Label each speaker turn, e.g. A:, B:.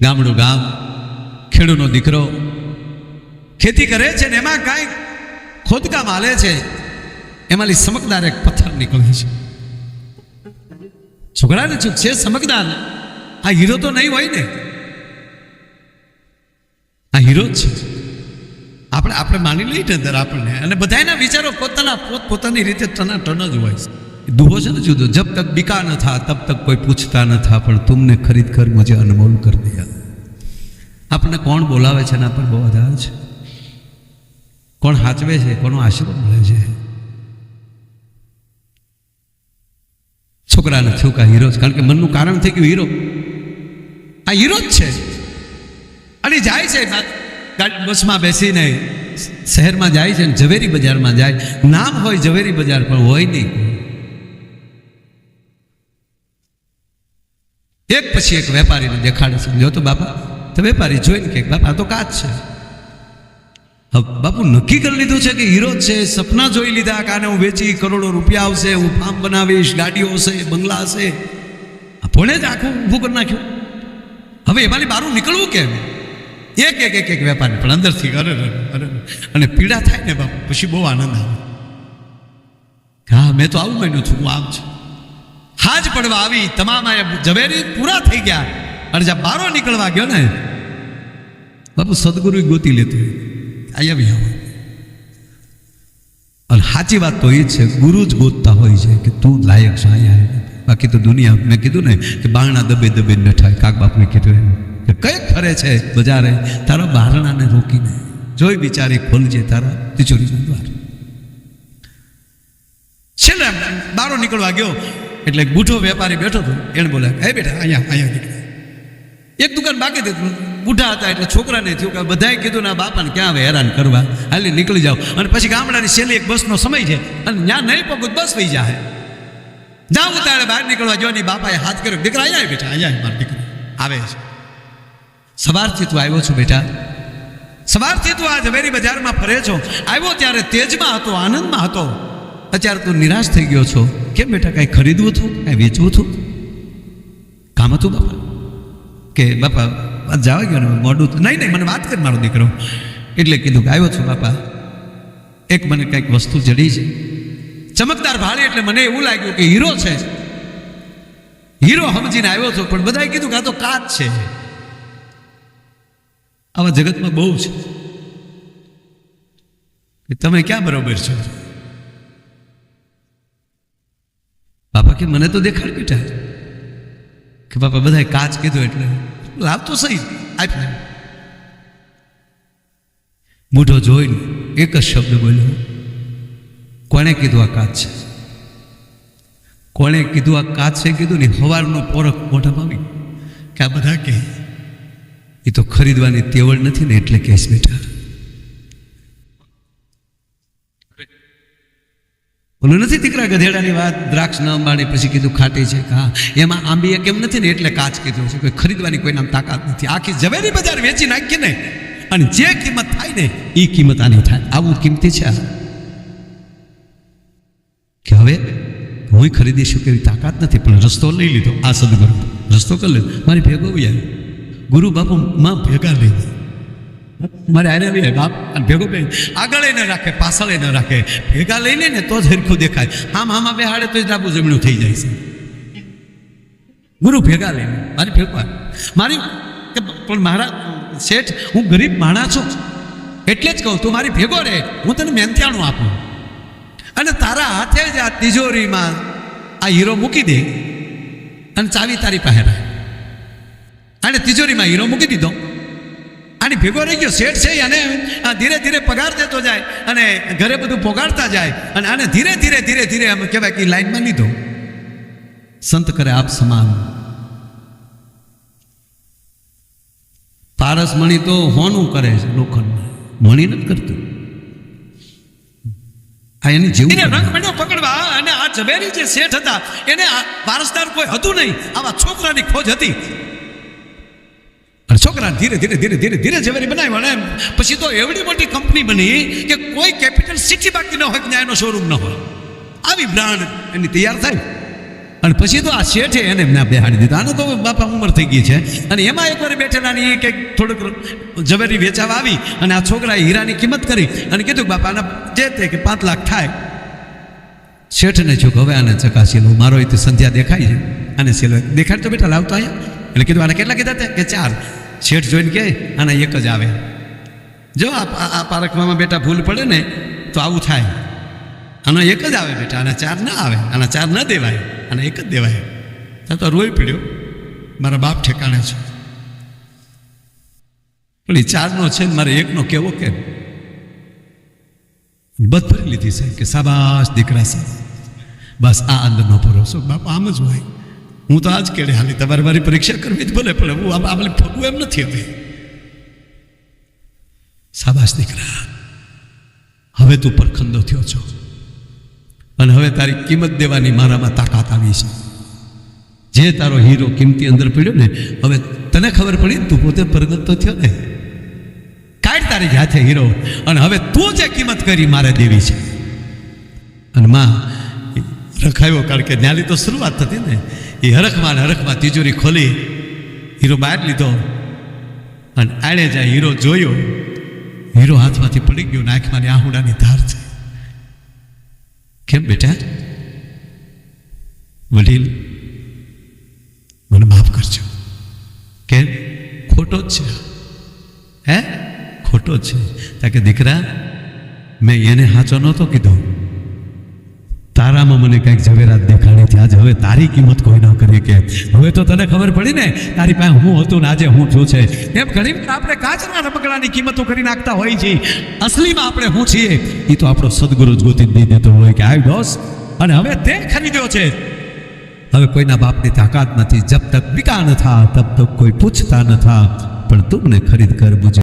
A: ગામડું ગામ, ખેડૂનો દીકરો ખેતી કરે છે ને એમાં કાંઈ ખોદકામ હાલે છે એમાંથી સમકદાર એક પથ્થર નીકળે છે. છોકરાને ચૂક છે સમકદાર, આ હીરો તો નહીં હોય ને. આ હીરો જ છે. આપણે આપણે માની લઈએ ને અંદર આપણને, અને બધાના વિચારો પોતાના પોત પોતાની રીતે ટના ટન જ હોય છે. દુહો છે ને જુદો જબ તક બિકા ન થા, તબ તક કોઈ પૂછતા ન થા, પણ તુમને ખરીદ કર મુજે અનમોલ કર દિયા. આપણને કોણ બોલાવે છે એના પર બહુ આધાર છે? કોણ હાચવે છે, કોનો આશીર્વાદ મળે છે? છોકરાને થયું કે હીરો કારણ કે મનનું કારણ થઈ ગયું હીરો. આ હીરો જ છે. અને જાય છે બસમાં બેસીને, શહેરમાં જાય છે ઝવેરી બજારમાં જાય. નામ હોય ઝવેરી બજાર, પણ હોય નહીં. એક પછી એક વેપારીને દેખાડે છે. જો તો બાપા, તો વેપારી જોઈને કે, બાપા તો કાચ છે. હવે બાપુ નક્કી કરી લીધું છે કે હીરો છે, સપના જોઈ લીધા કાને હું વેચી, કરોડો રૂપિયા આવશે, હું ફાર્મ બનાવીશ, ગાડીઓ હશે, બંગલા હશે. ભણે જ આખું ઊભું કરી નાખ્યું. હવે એમાંથી બહાર નીકળવું કેમ? એક એક એક એક વેપારી પણ અંદરથી અરે અરે અને પીડા થાય ને બાપુ, પછી બહુ આનંદ આવે. હા, મેં તો આવું માન્યું છું, હું આમ છું. હાજ પડવા આવી તમામ ઝવેરી પૂરા થઈ ગયા. અને જ્યાં બારો નીકળવા ગયો ને, બાપુ સદગુરુ ગોતી લેતું આવી આવો. અને સાચી વાત તો એ છે, ગુરુ જ ગોતતા હોય છે કે તું લાયક છો અહીંયા બાકી તો દુનિયા, મેં કીધું ને કે બારણા દબે દબે નઠાય કાક બાપને કીધું એમ. કે કઈ ફરે છે બજારે, તારા બારણાને રોકીને. જોઈ બિચારી ખોલજે તારા તિજોરી દ્વાર. છેલ્લે બારો નીકળવા ગયો એટલે એક બૂઢો વેપારી બેઠો હતો. એને બોલ્યા હે બેટા, અહીંયા અહીંયા નીકળ્યા એક દુકાન બાકી હતી. બુઢા હતા એટલે છોકરાને થયું કે બધાએ કીધું ના બાપાને ક્યાં હવે હેરાન કરવા. હાલી નીકળી જાઓ. અને પછી ગામડાની છેલ્લી એક બસનો સમય છે. અને ત્યાં નહીં પગું બસ વહી જાય જાવ તારે બહાર નીકળવા. જો ની બાપાએ હાથ કર્યો. દીકરા, અહીંયા બેટા, અહીંયા મારો દીકરો. આવે છે. સવારથી તું આવ્યો છું બેટા? સવારથી તું આ ઝવેરી બજારમાં ફરે છો? આવ્યો ત્યારે તેજમાં હતો, આનંદમાં હતો? અત્યારે તું નિરાશ થઈ ગયો છો. કેમ બેટા, કાંઈ ખરીદવું હતું? કાંઈ વેચવું હતું? કામ હતું બાપા? કે બાપા જવા ગયો ને મોડું નહીં નહીં, મને વાત કર મારો દીકરો. એટલે કીધું કે આવ્યો છું બાપા. એક મને કંઈક વસ્તુ જડી છે. ચમકદાર ભાળી એટલે મને એવું લાગ્યું કે હીરો છે. હીરો સમજીને આવ્યો છું, પણ બધાએ કીધું કે આ તો કાચ છે. આવા જગતમાં બહુ છે. તમે ક્યાં બરોબર છો? બાપા કે મને તો દેખાડ બેટા. કે બાપા, બધાએ કાચ કીધું એટલે. લાવ તો સહી, આપ ને. જોઈને એક જ શબ્દ બોલ્યો. કોણે કીધું આ કાચ? છે કોણે કીધું આ કાચ છે? કીધું ને હવારનો પોરખ મોઢામાં આવી કે આ બધા કહે એ તો ખરીદવાની તેવડ નથી ને એટલે કહેશ બેટા ઓલું નથી દીકરા ગધેડાની વાત, દ્રાક્ષ ન અંબાણી, પછી કીધું ખાટી છે હા, એમાં આંબીએ કેમ નથી ને એટલે કાચ કીધું છે, કોઈ ખરીદવાની કોઈ નામ તાકાત નથી. આખી ઝવેરી બજાર વેચી નાખીએ ને, અને જે કિંમત થાય ને એ કિંમત આની થાય. આવું કિંમતી છે કે હવે હું ખરીદી શકું એવી તાકાત નથી, પણ રસ્તો લઈ લીધો આ સદગુરુ રસ્તો કરી લીધો. મારી ભેગો આવી ગુરુ બાપુ, માં ભેગા લઈ લીધા મારે આને બી બાપ અને ભેગો બે આગળ ન રાખે, પાછળ ન રાખે. ભેગા લઈને ને તો જ હરખું દેખાય. આમ આમાં બેહાડે તો જ ડાબુ જમણું થઈ જાય છે. ગુરુ ભેગા લઈને, મારી ભેગા મારી પણ મારા શેઠ, હું ગરીબ માણસ છું. એટલે જ કહું, તું મારી ભેગો રહે હું તને મહેનતાણું આપું. અને તારા હાથે જ આ તિજોરીમાં આ હીરો મૂકી દે અને ચાવી તારી પાસે રહે અને તિજોરીમાં હીરો મૂકી દીધો. અને ભેગો રહી ગયો શેઠ છે અને ધીરે ધીરે પગાર દેતો જાય અને ઘરે બધું પોગાડતા જાય અને આને ધીરે ધીરે ધીરે ધીરે અમે કહેવાય કે લાઈનમાં લીધો. સંત કરે આપ સમાન. પારસ મણી તો હોનું કરે છે લોખંડ મણી નથી કરતું. આ એની જેવું
B: રંગ પકડવા અને આ ઝવેરી જે શેઠ હતા એને આ વારસદાર કોઈ હતું નહીં. આવા છોકરાની ખોજ હતી.
A: અને છોકરા ધીરે ધીરે ધીરે ધીરે ધીરે ઝવેરી બનાવ્યો ને
B: પછી તો એવડી મોટી કંપની બની કે કોઈ કેપિટલ સિટી બાકી ન હોય કે એનો શોરૂમ ન હોય.
A: આવી બ્રાન્ડ એની તૈયાર થાય. અને પછી તો આ શેઠે એને એમને બેહાડી દીધા. આને તો બાપા ઉંમર થઈ ગઈ છે. અને એમાં એકવાર બેઠેલાની એ કંઈક થોડુંક ઝવેરી વેચાવા આવી અને આ છોકરાએ હીરાની કિંમત કરી અને કીધું કે બાપા, આના જે તે કે પાંચ લાખ થાય. શેઠને જો હવે આને ચકાસી લઉં મારો એ સંધ્યા દેખાય છે. અને સેલો દેખાડ તો બેટા, લાવતો અહીંયા એટલે કીધું, આને કેટલા કીધા તે? કે ચાર. શેઠ જોઈને કે આના એક જ આવે. જો આ પારખમાં બેટા ભૂલ પડે ને, તો આવું થાય. આનો એક જ આવે બેટા, આના ચાર ના આવે, આના ચાર ન દેવાય, આના એક જ દેવાય. ત્યાં તો રોઈ પડ્યો. મારા બાપ ઠેકાણે છે. પણ એ ચારનો છે ને મારે એકનો કેવો કે બધ ભરી લીધી સાહેબ કે સાબાશ દીકરા સાહેબ. બસ આ અંદરનો ભરોસો. બાપ આમ જ હોય. હું તો આજ કેડે હાલી તમારે મારી પરીક્ષા કરવી જ ભલે, પણ હું આમ આમ ફગવું એમ નથી હવે. સાબાશ દીકરા. હવે તું પરખંદો થયો છો. અને હવે તારી કિંમત દેવાની મારામાં તાકાત આવી છે. જે તારો હીરો કિંમતી અંદર પડ્યો ને, હવે તને ખબર પડી તું પોતે પ્રગટ તો થયો ને. કાઢ તારી જાતે હીરો. અને હવે તું જે કિંમત કરી મારે દેવી છે. અને માં રખાયો, કારણ કે ન્યાલી તો શરૂઆત થતી ને. એ હરખમાં ને હરખમાં તિજોરી ખોલી, હીરો બહાર લીધો અને આડે જાય હીરો જોયો. હીરો હાથમાંથી પડી ગયો ને આંખમાંની આહુડાની ધાર છે કેમ બેટા? વડીલ, મને માફ કરજો. કેમ? ખોટો જ છે. હે? ખોટો જ છે. તા કે દીકરા, મેં એને હાચો નહોતો કીધો. તારામાં મને કંઈક ઝવેરાત દેખાડી હતી આજે હવે તારી કિંમત કોઈ ન કરી કે. હવે તો તને ખબર પડી ને, તારી પાસે હું હતું ને આજે હું છું છે. એમ ઘણી વાર આપણે કાચના રમકડાની કિંમતો કરી નાખતા હોય છે અસલીમાં આપણે હું છીએ? એ તો આપણો સદગુરુ જ ગોતી દઈ દેતો હોય કે આવી ડોસ. અને હવે તે ખરીદ્યો છે. હવે કોઈના બાપની તાકાત નથી. જબ તક બિકા ન થા, તબ તક કોઈ પૂછતા ન થા. પણ તુમને ખરીદ કર મુझे